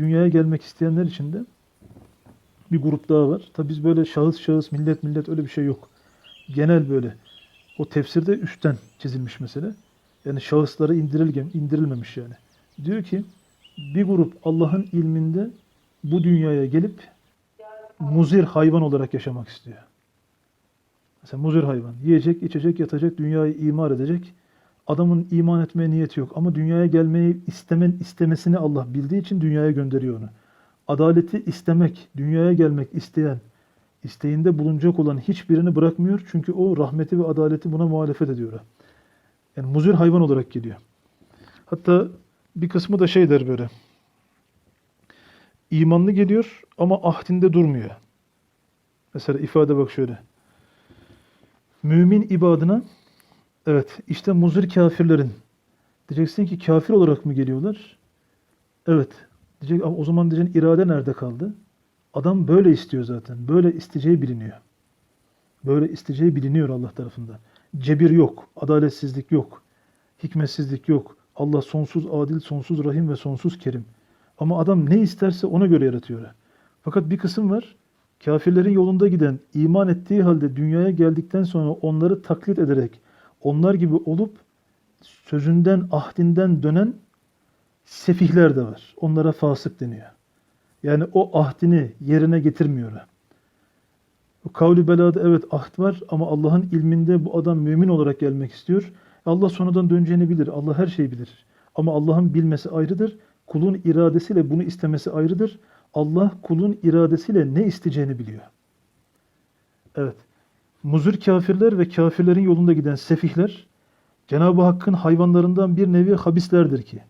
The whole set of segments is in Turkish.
Dünyaya gelmek isteyenler için de bir grup daha var. Tabi biz böyle şahıs şahıs, millet millet öyle bir şey yok. Genel böyle. O tefsirde üstten çizilmiş mesele. Yani şahıslara indirilge, indirilmemiş yani. Diyor ki bir grup Allah'ın ilminde bu dünyaya gelip muzir hayvan olarak yaşamak istiyor. Mesela muzir hayvan. Yiyecek, içecek, yatacak, dünyayı imar edecek. Adamın iman etmeye niyeti yok. Ama dünyaya gelmeyi istemen, istemesini Allah bildiği için dünyaya gönderiyor onu. Adaleti istemek, dünyaya gelmek isteyen, isteğinde bulunacak olan hiçbirini bırakmıyor. Çünkü o rahmeti ve adaleti buna muhalefet ediyor. Yani muzir hayvan olarak geliyor. Hatta bir kısmı da şey der böyle. İmanlı geliyor ama ahdinde durmuyor. Mesela ifade bak şöyle. Mümin ibadına evet işte muzir kafirlerin diyeceksin ki kafir olarak mı geliyorlar? Evet. Diyecek o zaman diyeceksin irade nerede kaldı? Adam böyle istiyor zaten. Böyle isteyeceği biliniyor. Böyle isteyeceği biliniyor Allah tarafından. Cebir yok, adaletsizlik yok, hikmetsizlik yok. Allah sonsuz adil, sonsuz rahim ve sonsuz kerim. Ama adam ne isterse ona göre yaratıyor. Fakat bir kısım var. Kafirlerin yolunda giden, iman ettiği halde dünyaya geldikten sonra onları taklit ederek, onlar gibi olup sözünden, ahdinden dönen sefihler de var. Onlara fasık deniyor. Yani o ahdini yerine getirmiyor. Bu kavli belada evet ahd var ama Allah'ın ilminde bu adam mümin olarak gelmek istiyor. Allah sonradan döneceğini bilir. Allah her şeyi bilir. Ama Allah'ın bilmesi ayrıdır. Kulun iradesiyle bunu istemesi ayrıdır. Allah kulun iradesiyle ne isteyeceğini biliyor. Evet. Muzur kafirler ve kafirlerin yolunda giden sefihler Cenab-ı Hakk'ın hayvanlarından bir nevi habislerdir ki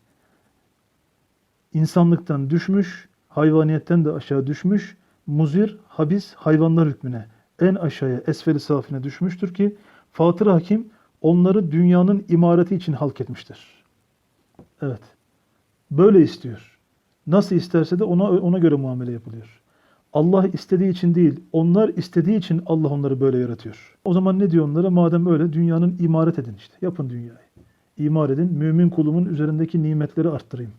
insanlıktan düşmüş, hayvaniyetten de aşağı düşmüş, muzir, habis hayvanlar hükmüne en aşağıya, esfeli safine düşmüştür ki Fatır Hakim onları dünyanın imareti için halk etmiştir. Evet. Böyle istiyor. Nasıl isterse de ona ona göre muamele yapılıyor. Allah istediği için değil, onlar istediği için Allah onları böyle yaratıyor. O zaman ne diyor onlara? Madem öyle dünyanın imaret edin işte. Yapın dünyayı. İmar edin. Mümin kulumun üzerindeki nimetleri arttırayım.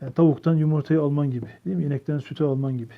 Yani tavuktan yumurtayı alman gibi. Değil mi? İnekten sütü alman gibi.